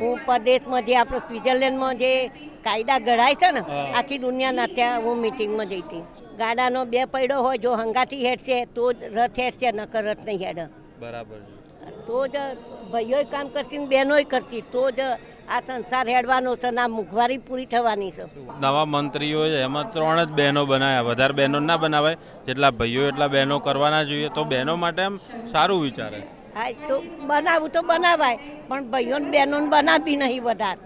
હું પરદેશમાં જે આપણો સ્વિટ્ઝરલેન્ડમાં જે કાયદા ઘડાય છે ને આખી દુનિયાના ત્યાં હું મિટિંગમાં જઈ હતી. ગાડાનો બે પૈડો હોય જો હંગાથી હેડશે તો જ રથ હેડશે નકર રથ નહીં હેડ. બરાબર તો જ ભાઈઓય કામ કરશે ને બહેનોય કરશે તો જ આ સંસાર હેડવાનો છે ને આ મોંઘવારી પૂરી થવાની છે. નવા મંત્રીઓ એમાં ત્રણ જ બહેનો બનાવ્યા. વધારે બહેનો ના બનાવાય. જેટલા ભાઈઓ એટલા બહેનો કરવાના જોઈએ. તો બહેનો માટે એમ સારું વિચારે. હા તો બનાવું તો બનાવાય પણ ભાઈઓ ને બહેનો બનાવવી નહીં વધારે.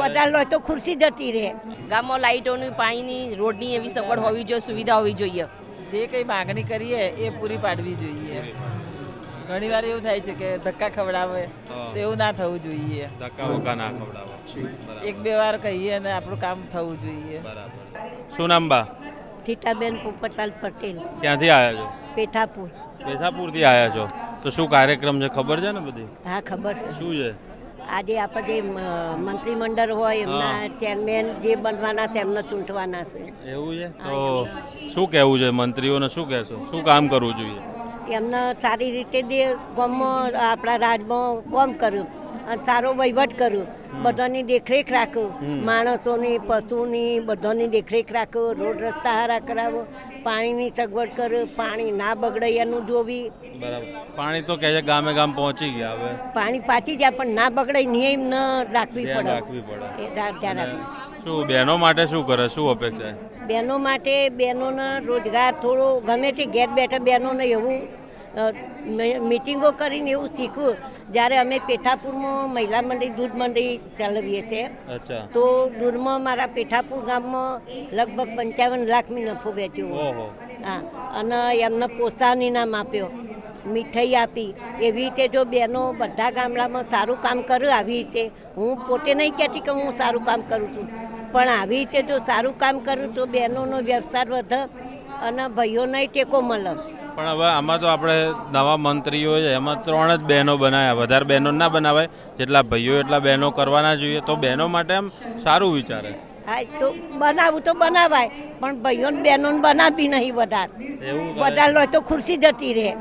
વધાર લો તો ખુરશી જતી રહે. ગામમાં લાઇટોની પાણીની રોડની એવી સગવડ હોવી જોઈએ સુવિધા હોવી જોઈએ. જે કંઈ માગણી કરીએ એ પૂરી પાડવી જોઈએ. ઘણી વાર એવું થાય છે કે ધક્કા ખવડાવે. તો એવું ના થવું જોઈએ. ધક્કા વક્કા ના ખવડાવો. એક બે વાર કહીએ અને આપણું કામ થવું જોઈએ. બરાબર. શું નામ બા? સીતાબેન પોપટલાલ પટેલ. ક્યાંથી આવ્યા છો? પેઠાપુર. પેઠાપુરથી આવ્યા છો? તો શું કાર્યક્રમ છે? ખબર છે ને બધી? હા ખબર છે. શું છે? આજે આપણે જે મંત્રીમંડળ હોય એમના ચેરમેન જે બનવાના છે એમને ચૂંટવાના છે. એવું છે? તો શું કહેવું છે મંત્રીઓને શું કહેશો? શું કામ કરવું જોઈએ? એમને સારી રીતે દે ગામમાં આપણા રાજમાં કામ કર્યું. અને સારો વહીવટ કર્યું બધાની દેખરેખ રાખ્યું માણસોની પશુની બધાની દેખરેખ રાખ્યું રોડ રસ્તા હારા કરાવો. પાણીની સગવડ કર્યું પાણી ના બગડે એનું જોવી. બરાબર. પાણી તો કહે છે ગામે ગામ પહોંચી ગયા હવે. પાણી પાછી જાય પણ ના બગડે નિયમ ન રાખવી પડે. રાખવી પડે. શું બહેનો માટે શું કરે? શું અપેક્ષા છે? બહેનો માટે બહેનોને રોજગાર થોડો ગમે તે ઘેર બેઠા બહેનોને એવું મિટિંગો કરીને એવું શીખવું. જ્યારે અમે પેઠાપુરમાં મહિલા મંડળી દૂધ મંડળી ચલાવીએ છીએ તો દૂધમાં મારા પેઠાપુર ગામમાં લગભગ પંચાવન લાખની નફો વેચ્યો. હા અને એમને પ્રોત્સાહન ઇનામ આપ્યો મીઠાઈ આપી. એવી રીતે જો બહેનો બધા ગામડામાં સારું કામ કર્યું આવી રીતે હું પોતે નહીં કહેતી કે હું સારું કામ કરું છું. પણ આવી રીતે જો સારું કામ કરું તો બહેનોનો વ્યવસાય વધે અને ભાઈઓને ટેકો મળે. પણ હવે આમાં તો આપણે નવા મંત્રીઓ છે એમાં ત્રણ જ બહેનો બનાવ્યા. વધારે બહેનો ના બનાવાય. જેટલા ભાઈઓ એટલા બહેનો કરવાના જોઈએ. તો બહેનો માટે આમ સારું વિચારે. હા તો બનાવવું તો બનાવાય પણ ભાઈઓ ને બહેનો બનાવી નહીં વધારે. વધારે લો તો ખુરશી જતી રહે.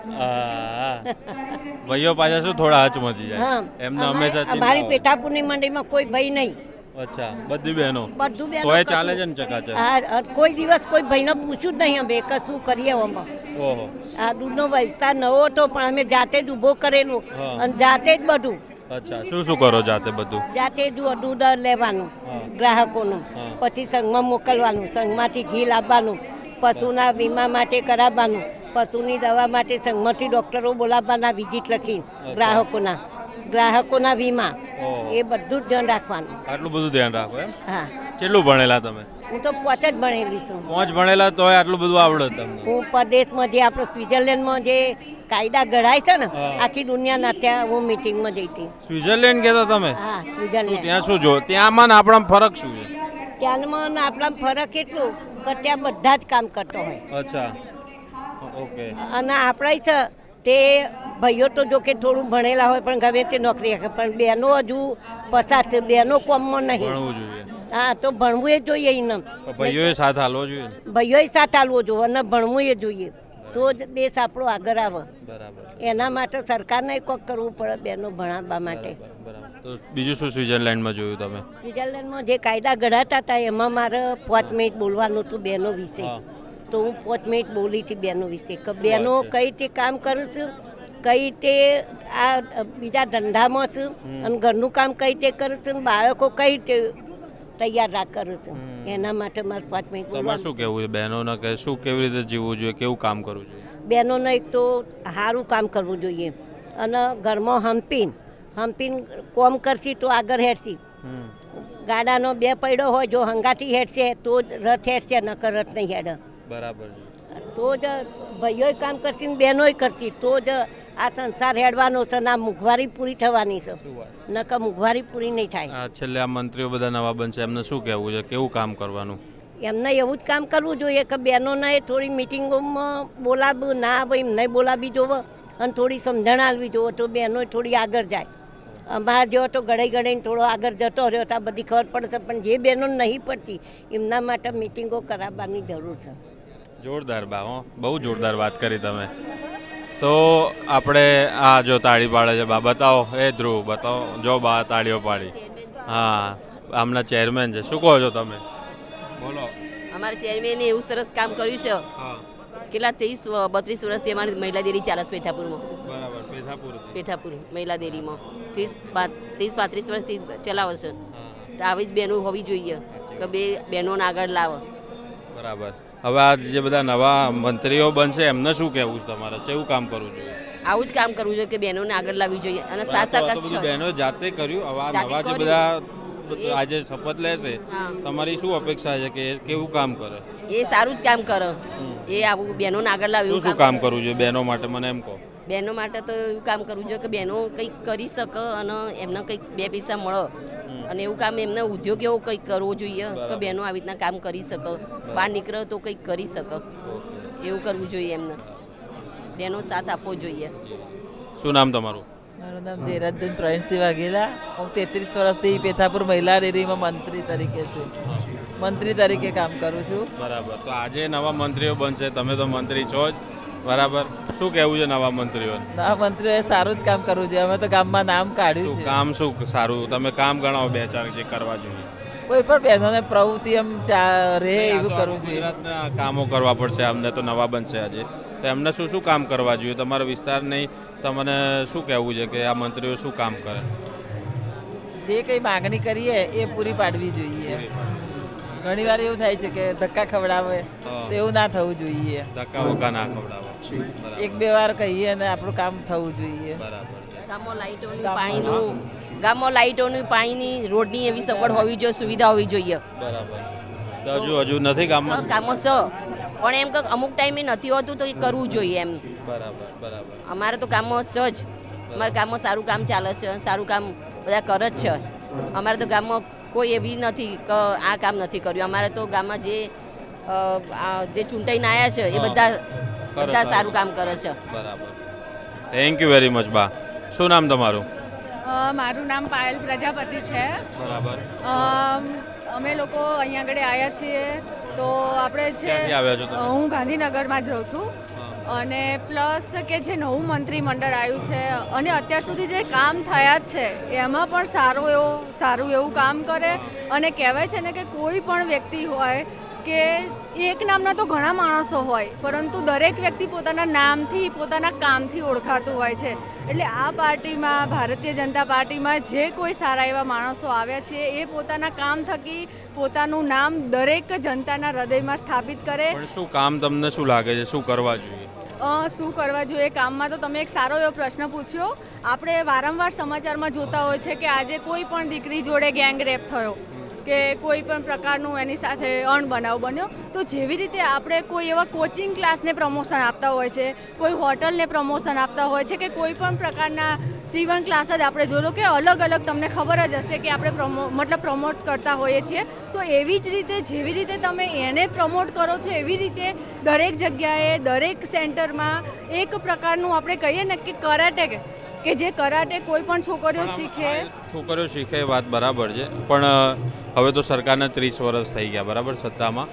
ભાઈઓ પાછા શું થોડા હચમચી જાય. એમને હંમેશા મારી અમારી હોય. પેઠાપુરની મંડીમાં કોઈ ભાઈ નહીં. અચ્છા બધી બહેનો? બધું બહેનો તોય ચાલે છે ને ચકાચક હા કોઈ દિવસ કોઈ ભાઈને પૂછ્યું જ નહીં અમે કે શું કરીએ આમાં ઓહો. આ દૂધનો વ્યવસાય નવો હતો પણ અમે જાતે જ ઊભો કરેલું અને જાતે જ બધું. અચ્છા શું શું કરો જાતે બધું? જાતે દૂધ લેવાનું. ગ્રાહકોનું. પછી સંઘમાં મોકલવાનું સંઘમાંથી ઘી લાવવાનું પશુના વીમા માટે કરાવવાનું પશુની દવા માટે સંઘમાંથી ડૉક્ટરો બોલાવવાના વિઝિટ લખી ગ્રાહકોના. ગ્રાહકોના વીમા. એ બધું જ ધ્યાન રાખવાનું. આટલું બધું ધ્યાન રાખો એમ? હા. કેટલું ભણેલા તમે? હું તો પોચ જ ભણેલી છું. પાંચ ભણેલા તો આટલું બધું આવડે તમને? હું પરદેશમાં જે આપણે સ્વિટરલેન્ડમાં જે કાયદા ઘડાય છે ને આખી દુનિયાના ત્યાં હું મિટિંગમાં જઈ હતી. સ્વિટરલેન્ડ કહેતા તમે? હા સ્વિટરલેન્ડ ત્યાં શું જો ત્યાંમાં ને આપણામાં ફરક શું છે? ત્યાંમાં આપણા ફરક એટલું કે ત્યાં બધા જ કામ કરતો હોય. અચ્છા. ઓકે. અને આપણે છે તે ભાઈઓ તો જો કે થોડું ભણેલા હોય પણ ગમે તે નોકરી રાખે પણ બહેનો હજુ પસાર છે બહેનો કોમમાં નહીં. ભણવું જોઈએ. હા તો ભણવું એ જોઈએ એને ભાઈઓએ સાથ હાલવો જોઈએ. ભાઈઓએ સાથ હાલવો જોઈએ અને ભણવું એ જોઈએ. તો જ દેશ આપણો આગળ આવે. બરાબર. એના માટે સરકારને કોક કરવું પડે બહેનો ભણાવવા માટે. બીજું શું સ્વિટરલેન્ડમાં જોયું તમે? સ્વિટરલેન્ડમાં જે કાયદા ઘડાતા હતા એમાં મારે પાંચ મિનિટ બોલવાનું હતું બહેનો વિશે. તો હું પાંચ મિનિટ બોલી હતી બહેનો વિશે કે બહેનો કઈ રીતે કામ કરું છું કઈ રીતે આ બીજા ધંધામાં છું અને ઘરનું કામ કઈ રીતે કરું છું બાળકો કઈ રીતે તૈયાર રાખ કરું છું. એના માટે મારે પાંચ મિનિટ તમારે શું કહેવું છે? બહેનોને કે શું કેવી રીતે જીવવું જોઈએ? કેવું કામ કરવું જોઈએ? બહેનોને એક તો સારું કામ કરવું જોઈએ અને ઘરમાં હંપીન હંપીન કોમ કરશી તો આગળ હેડશી ગાડાનો બે પૈડો હોય જો હંગાથી હેડશે તો જ રથ હેડશે નકર રથ નહીં હેડ. બરાબર તો જ ભાઈઓય કામ કરશે ને બહેનોય કરશે તો જ આ સંસાર હેડવાનો છે ને આ મોંઘવારી પૂરી થવાની છે. ન કે નકર મોંઘવારી પૂરી નહીં થાય. આ છેલ્લે આ મંત્રીઓ બધા નવા બનશે એમને શું કહેવું છે? કેવું કામ કરવાનું? એમને એવું જ કામ કરવું જોઈએ કે બહેનોને થોડી મિટિંગોમાં બોલાવું ના ભાઈ એમને બોલાવી જોવો અને થોડી સમજણ આપવી જોવો તો બહેનો થોડી આગળ જાય. અમારા જેવો તો ગળાઈ ગળાઈને થોડો આગળ જતો રહ્યો તો બધી ખબર પડશે પણ જે બહેનો નહીં પડતી એમના માટે મિટિંગો કરાવવાની જરૂર છે. જોરદાર બા હો. બહુ જોરદાર વાત કરી તમે. તો આપણે આ જો તાળી પાડે છે બા બતાવો. એ ધ્રુવ બતાવો. જો બા તાળીઓ પાડી. હા આમના ચેરમેન છે. શું કહો છો તમે? બોલો. અમારા ચેરમેને એવું સરસ કામ કર્યું છે. કેટલા ત્રીસ બત્રીસ વર્ષથી અમારી મહિલા દેરી ચાલે છે પેથાપુરમાં. બરાબર પેથાપુર. પેથાપુર મહિલા દેરીમાં. ત્રીસ ત્રીસ પાંત્રીસ વર્ષથી ચલાવે છે. તો આવી જ બહેનો હોવી જોઈએ કે બે બહેનોને આગળ લાવે. બરાબર. હવે આ જે બધા નવા મંત્રીઓ બનશે એમને શું કહેવું છે તમારે? કેવું કામ કરવું જોઈએ? આવું જ કામ કરવું જોઈએ કે બહેનોને આગળ લાવવી જોઈએ અને છે. બહેનો જાતે કર્યું. હવે આ નવા જે બધા આજે શપથ લેશે તમારી શું અપેક્ષા છે કે કેવું કામ કરે? એ સારું જ કામ કરે. એ આવું બહેનોને આગળ લાવ્યું શું કામ કરવું જોઈએ બહેનો માટે મને એમ કહો. બહેનો માટે તો એવું કામ કરવું જોઈએ કે બહેનો કંઈક કરી શકે અને એમને કંઈક બે પૈસા મળે. અને એવું કામ એમને ઉદ્યોગ એવો કંઈક કરવો જોઈએ કે. બહેનો આવી રીતના કામ કરી શકે બહાર નીકળે તો કંઈક કરી શકે. એવું કરવું જોઈએ એમને. બહેનો સાથ આપવો જોઈએ. શું નામ તમારું? મારું નામ જયરાજબેન પ્રવીણસિંહ વાઘેલા. હું તેત્રીસ વર્ષથી પેથાપુર મહિલા ડેરીમાં મંત્રી તરીકે છું. મંત્રી તરીકે કામ કરું છું. બરાબર. તો આજે નવા મંત્રીઓ બનશે. તમે તો મંત્રી છો જ. બરાબર. શું કહેવું છે નવા મંત્રીઓને નવા મંત્રીઓએ સારું જ કામ કરવું જોઈએ અમે તો ગામમાં નામ કાઢ્યું શું છે. કામ શું સારું? તમે કામ ગણાવો બે ચાર જે કરવા જોઈએ. કોઈ પણ બહેનોને પ્રવૃત્તિ એમ ચા- રહે એવું તો કરવું જોઈએ. ગુજરાતના કામો કરવા પડશે. અમને તો નવા બનશે આજે. તો એમને શું શું કામ કરવા જોઈએ? તમારો વિસ્તાર નહીં. તમને શું કહેવું છે કે આ મંત્રીઓ શું કામ કરે? જે કંઈ માગણી કરીએ એ પૂરી પાડવી જોઈએ. ઘણી વાર એવું થાય છે કે ધક્કા ખવડાવે. તો એવું ના થવું જોઈએ. ધક્કા વક્કા ના ખવડાવે. એક બે વાર કહીએ અને આપણું કામ થવું જોઈએ. ગામો. લાઇટોનું પાણીનું ગામમાં લાઇટોનું પાણીની રોડની એવી સગવડ હોવી જોઈએ સુવિધા હોવી જોઈએ. બરાબર. હજુ હજુ નથી ગામમાં? કામો સ. પણ એમ કે અમુક ટાઈમે નથી હોતું તો એ કરવું જોઈએ એમ. બરાબર બરાબર. અમારે તો કામો સ જ. અમારા ગામમાં સારું કામ ચાલે છે સારું કામ બધા કરે જ છે. અમારે તો ગામમાં કોઈ એવી નથી કે આ કામ નથી કર્યું. અમારે તો ગામમાં જે આ જે ચૂંટાઈને આવ્યા છે એ બધા બધા સારું. કામ કરે છે. બરાબર. થેન્ક યુ વેરી મચ બા. શું નામ તમારું? મારું નામ પાયલ પ્રજાપતિ છે. બરાબર. અમે લોકો અહીંયા આગળ આવ્યા છીએ. તો આપણે છે હું ગાંધીનગરમાં જ રહું છું. અને પ્લસ કે જે નવું મંત્રીમંડળ આવ્યું છે, અને અત્યાર સુધી જે કામ થયા છે, એમાં પણ સારું એવો સારું એવું કામ કરે. અને કહેવાય છે ને કે કોઈ પણ વ્યક્તિ હોય કે એક નામના તો ઘણા માણસો હોય પરંતુ દરેક વ્યક્તિ પોતાના નામથી પોતાના કામથી ઓળખાતું હોય છે. એટલે આ પાર્ટીમાં ભારતીય જનતા પાર્ટીમાં જે કોઈ સારા એવા માણસો આવ્યા છે એ પોતાના કામ થકી પોતાનું નામ દરેક જનતાના હૃદયમાં સ્થાપિત કરે. શું કામ તમને શું લાગે છે? શું કરવા જોઈએ? શું કરવા જોઈએ? કામમાં તો તમે એક સારો એવો પ્રશ્ન પૂછ્યો. આપણે વારંવાર સમાચારમાં જોતા હોય છે કે આજે કોઈ પણ દીકરી જોડે ગેંગ રેપ થયો. કે કોઈ પણ પ્રકારનું એની સાથે અણબનાવ બન્યો, તો જેવી રીતે આપણે કોઈ એવા કોચિંગ ક્લાસને પ્રમોશન આપતા હોય છે, કોઈ હોટલને પ્રમોશન આપતા હોય છે કે કોઈ પણ પ્રકારના સીવણ ક્લાસ જ આપણે જોઈ કે અલગ અલગ તમને ખબર જ હશે કે આપણે પ્રમો મતલબ પ્રમોટ કરતા હોઈએ છીએ, તો એવી જ રીતે જેવી રીતે તમે એને પ્રમોટ કરો છો, એવી રીતે દરેક જગ્યાએ, દરેક સેન્ટરમાં એક પ્રકારનું આપણે કહીએ ને કે કરાટે કે જે કરાટે કોઈ પણ છોકરીઓ શીખે. છોકરીઓ શીખે એ વાત બરાબર છે. પણ હવે તો સરકારને ત્રીસ વર્ષ થઈ ગયા બરાબર સત્તામાં.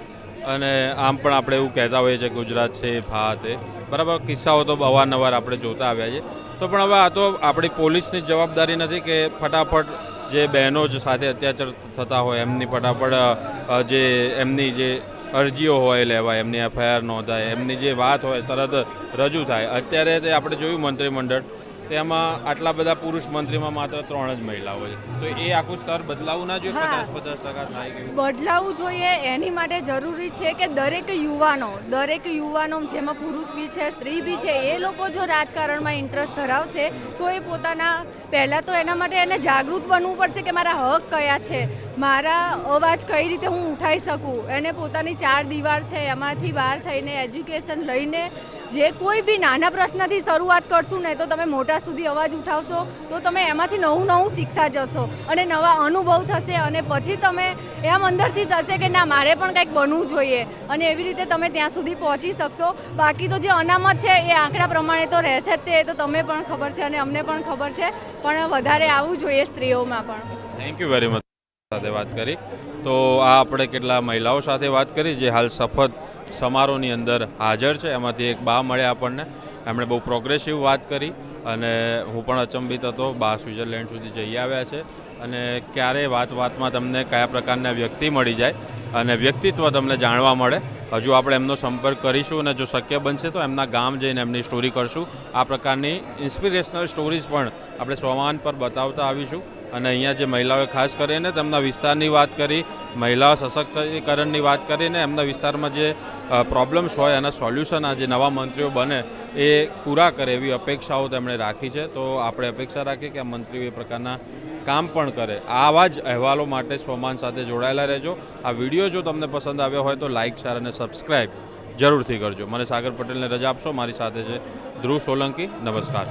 અને આમ પણ આપણે એવું કહેતા હોઈએ છીએ ગુજરાત છે ફા તે બરાબર કિસ્સાઓ તો અવારનવાર આપણે જોતા આવ્યા છે. તો પણ હવે આ તો આપણી પોલીસની જવાબદારી નથી કે ફટાફટ જે બહેનો જ સાથે અત્યાચાર થતા હોય એમની ફટાફટ જે એમની જે અરજીઓ હોય લેવાય એમની એફઆઈઆર નોંધાય એમની જે વાત હોય તરત રજૂ થાય. અત્યારે તે આપણે જોયું મંત્રીમંડળ તેમાં આટલા બધા પુરુષ મંત્રીમાં માત્ર ત્રણ જ મહિલાઓ છે. તો એ આખું સ્તર બદલાવું ના જોઈએ? પચાસ પચાસ ટકા થાય બદલાવું જોઈએ એની માટે જરૂરી છે કે દરેક યુવાનો દરેક યુવાનો જેમાં પુરુષ બી છે સ્ત્રી બી છે એ લોકો જો રાજકારણમાં ઇન્ટરેસ્ટ ધરાવશે તો એ પોતાના પહેલાં તો એના માટે એને જાગૃત બનવું પડશે કે મારા હક કયા છે? મારા અવાજ કઈ રીતે હું ઉઠાવી શકું? એને પોતાની ચાર દીવાર છે, એમાંથી બહાર થઈને એજ્યુકેશન લઈને જે કોઈ બી નાના પ્રશ્નથી શરૂઆત કરશું ને, તો તમે મોટા સુધી અવાજ ઉઠાવશો, તો તમે એમાંથી નવું નવું શીખતા જશો અને નવા અનુભવ થશે અને પછી તમે એમ અંદરથી થશે કે ના, મારે પણ કંઈક બનવું જોઈએ અને એવી રીતે તમે ત્યાં સુધી પહોંચી શકશો. બાકી તો જે અનામત છે, એ આંકડા પ્રમાણે તો રહેશે જ તે તો તમે પણ ખબર છે અને અમને પણ ખબર છે, પણ વધારે આવવું જોઈએ સ્ત્રીઓમાં પણ. થેન્ક યુ વેરી મચ સાથે વાત કરી. તો આ આપણે કેટલા મહિલાઓ સાથે વાત કરી, જે હાલ શપથ સમારોહની અંદર હાજર છે. એમાંથી એક બા મળ્યા આપણને. એમણે બહુ પ્રોગ્રેસિવ વાત કરી અને હું પણ અચંબિત હતો. બા સ્વિટરલેન્ડ સુધી જઈ આવ્યા છે અને ક્યારે વાત વાતમાં તમને કયા પ્રકારના વ્યક્તિ મળી જાય અને વ્યક્તિત્વ તમને જાણવા મળે, હજુ આપણે એમનો સંપર્ક કરીશું અને જો શક્ય બનશે તો એમના ગામ જઈને એમની સ્ટોરી કરશું. આ પ્રકારની ઇન્સ્પિરેશનલ સ્ટોરીઝ પણ આપણે સોમાન પર બતાવતા આવીશું. અને અહીંયા જે મહિલાઓએ ખાસ કરીને તેમના વિસ્તારની વાત કરી, મહિલાઓ સશક્તિકરણની વાત કરીને એમના વિસ્તારમાં જે પ્રોબ્લેમ્સ હોય એના સોલ્યુશન આ જે નવા મંત્રીઓ બને એ પૂરા કરે એવી અપેક્ષાઓ તેમણે રાખી છે. તો આપણે અપેક્ષા રાખીએ કે આ મંત્રીઓ એ પ્રકારના કામ પણ કરે. આવા જ અહેવાલો માટે સોમાન સાથે જોડાયેલા રહેજો. આ વીડિયો જો તમને પસંદ આવ્યો હોય તો લાઇક શેર અને સબસ્ક્રાઈબ જરૂરથી કરજો. મને સાગર પટેલને રજા આપશો. મારી સાથે છે ધ્રુવ સોલંકી. નમસ્કાર.